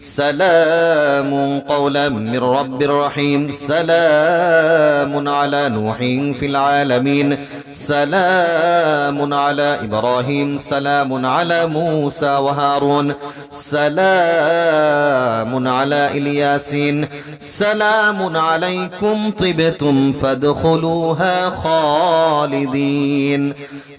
سلام قولا من رب رحيم. سلام على نوح في العالمين. سلام على إبراهيم. سلام على موسى وهارون. سلام على إلياسين. سلام عليكم طبتم فادخلوها خالدين.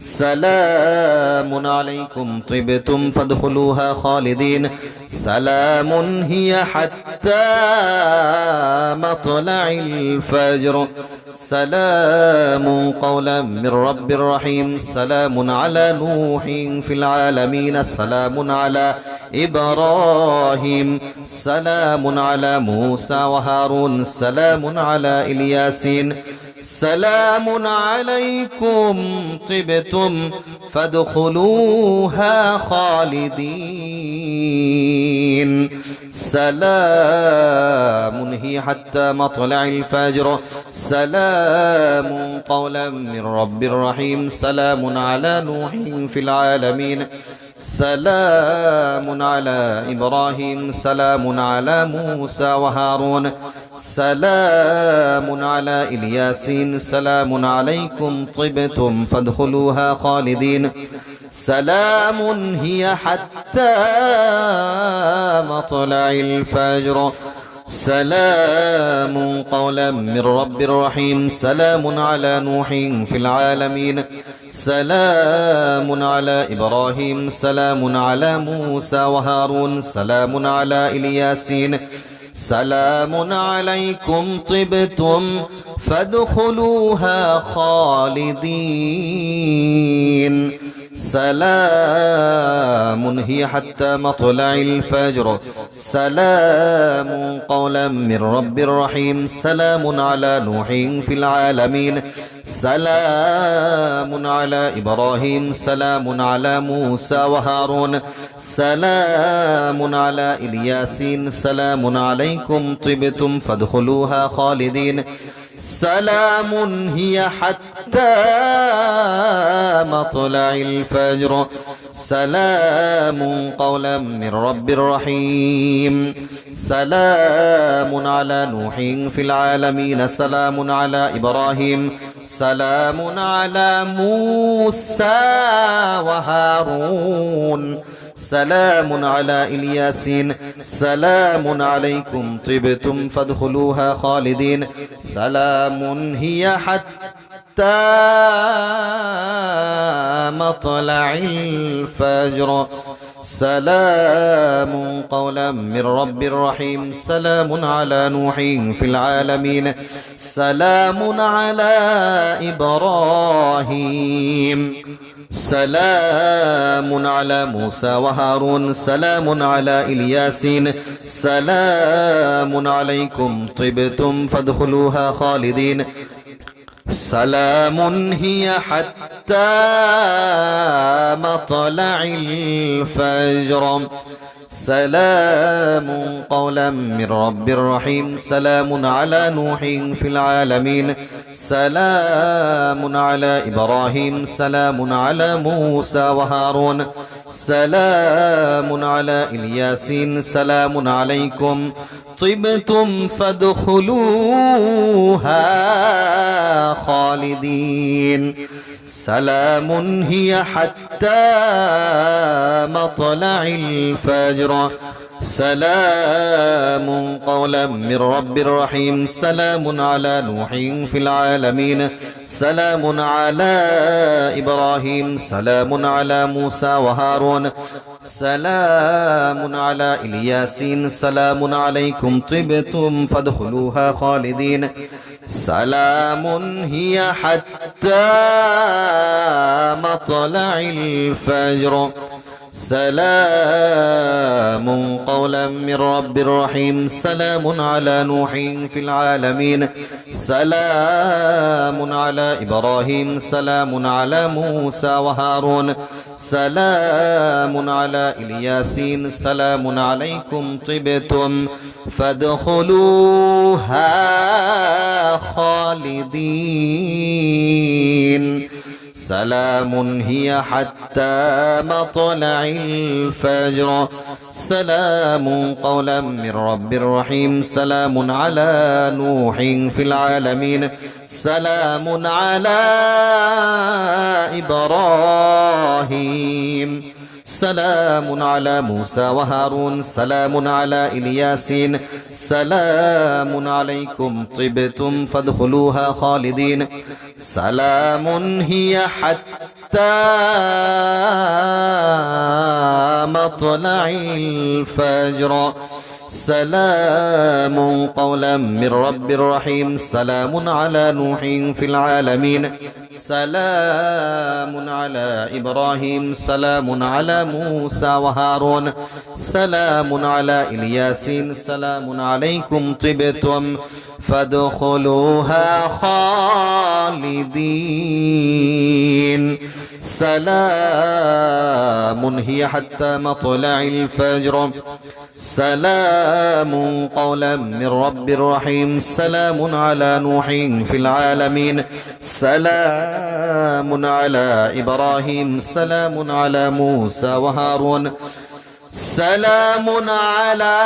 سلام عليكم طبتم فادخلوها خالدين. سلام هي حتى مطلع الفجر. سلام قولا من رب رحيم. سلام على نوح في العالمين. سلام على إبراهيم. سلام على موسى وهارون. سلام على إلياسين. سلام عليكم طبتم فادخلوها خالدين. سلام هي حتى مطلع الفجر. سلام قولا من رب رحيم. سلام على نوح في العالمين. سلام على إبراهيم. سلام على موسى وهارون. سلام على إلياسين سلام عليكم طبتم فادخلوها خالدين. سلام هي حتى مطلع الفجر. سلام قولا من رب رحيم. سلام على نوح في العالمين. سلام على إبراهيم. سلام على موسى وهارون. سلام على إلياسين. سلام عليكم طبتم فادخلوها خالدين. سلام هي حتى مطلع الفجر. سلام قولا من رب رحيم. سلام على نوح في العالمين. سلام على إبراهيم. سلام على موسى وهارون. سلام على إلياسين. سلام عليكم طبتم فادخلوها خالدين. سلام هي حتى مطلع الفجر. سلام قولا من رب رحيم. سلام على نوح في العالمين. سلام على إبراهيم. سلام على موسى وهارون. سلام على إلياسين. سلام عليكم طبتم فادخلوها خالدين. سلام هي حتى مطلع الفجر. سلام قولا من رب رحيم. سلام على نوح في العالمين. سلام على إبراهيم. سلام على موسى وهارون. سلام على إلياسين. سلام عليكم طبتم فادخلوها خالدين. سلام هي حتى مطلع الفجر. سلام قولا من رب رحيم. سلام على نوح في العالمين. سلام على إبراهيم. سلام على موسى وهارون. سلام على إلياسين. سلام عليكم. طبتم فادخلوها خالدين. سلام هي حتى مطلع الفجر. سلام قولا من رب رحيم. سلام على نوح في العالمين. سلام على إبراهيم. سلام على موسى وهارون. سلام على إلياسين. سلام عليكم طبتم فادخلوها خالدين. سلام هي حتى مطلع الفجر. سلام قولا من رب رحيم. سلام على نوح في العالمين. سلام على إبراهيم. سلام على موسى وهارون. سلام على إلياسين. سلام عليكم طبتم. فادخلوها خالدين. سلام هي حتى مطلع الفجر. سلام قولا من رب رحيم. سلام على نوح في العالمين. سلام على إبراهيم. سلام على موسى وهارون سلام على إلياسين سلام عليكم طبتم فادخلوها خالدين. سلام هي حتى مطلع الفجر. سلام قولا من رب رحيم. سلام على نوح في العالمين. سلام على إبراهيم. سلام على موسى وهارون. سلام على إلياسين. سلام عليكم طبتم. فادخلوها خالدين. سلام هي حتى مطلع الفجر. سلام قولا من رب رحيم. سلام على نوح في العالمين. سلام على إبراهيم. سلام على موسى وهارون. سلام على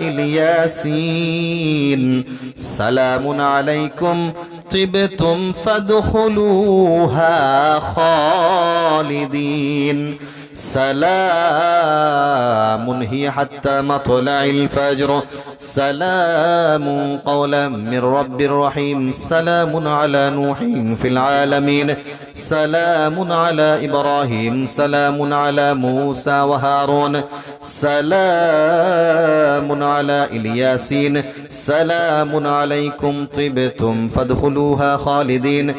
الياسين. سلام عليكم. طبتم فادخلوها خالدين. سلام هي حتى مطلع الفجر. سلام قولا من رب رحيم. سلام على نوح في العالمين. سلام على إبراهيم. سلام على موسى وهارون. سلام على إلياسين. سلام عليكم طبتم فادخلوها خالدين.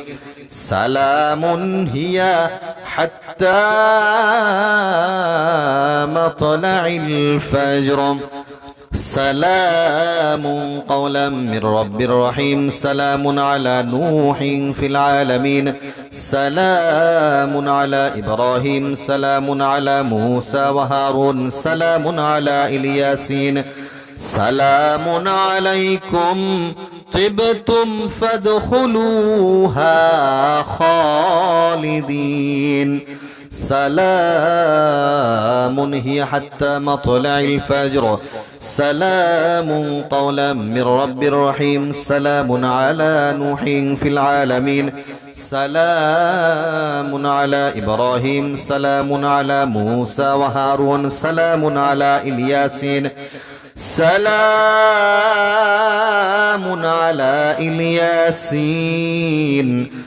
سلام هي حتى مطلع الفجر. سلام قولا من رب رحيم. سلام على نوح في العالمين. سلام على إبراهيم. سلام على موسى وهارون. سلام على إلياسين. سلام عليكم طبتم فادخلوها خالدين. سلام هي حتى مطلع الفجر. سلام قولا من رب رحيم. سلام على نوح في العالمين. سلام على إبراهيم. سلام على موسى وهارون. سلام على إلياسين. سلام على الياسين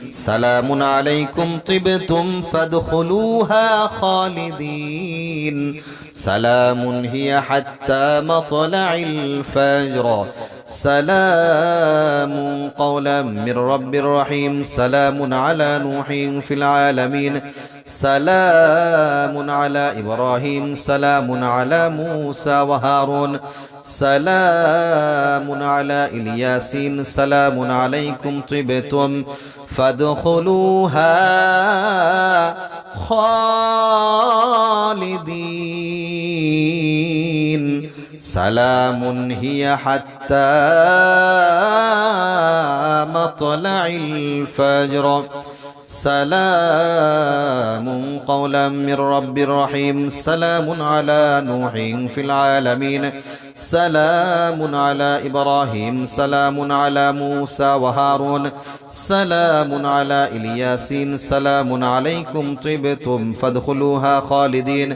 سلام عليكم طبتم فادخلوها خالدين. سلام هي حتى مطلع الفجر. سلام قولا من رب رحيم سلام على نوح في العالمين سلام على إبراهيم سلام على موسى وهارون سلام على إلياسين سلام عليكم طبتم فادخلوها خالدين. سلام هي حتى مطلع الفجر. سلام قولا من رب رحيم. سلام على نوح في العالمين. سلام على إبراهيم. سلام على موسى وهارون. سلام على إلياسين. سلام عليكم طبتم فادخلوها خالدين.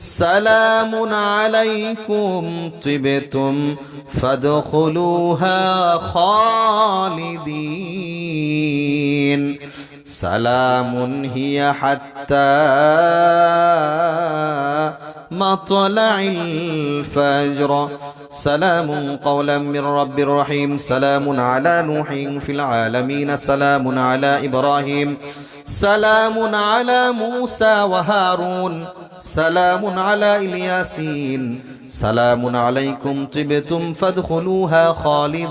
سلام عليكم طبتم فادخلوها خالدين. سلام هي حتى مطلع الفجر. سلام قولا من رب رحيم. سلام على نوح في العالمين. سلام على إبراهيم. سلام على موسى وهارون. سلام على إلياسين. سلام عليكم طبتم فادخلوها خالدين.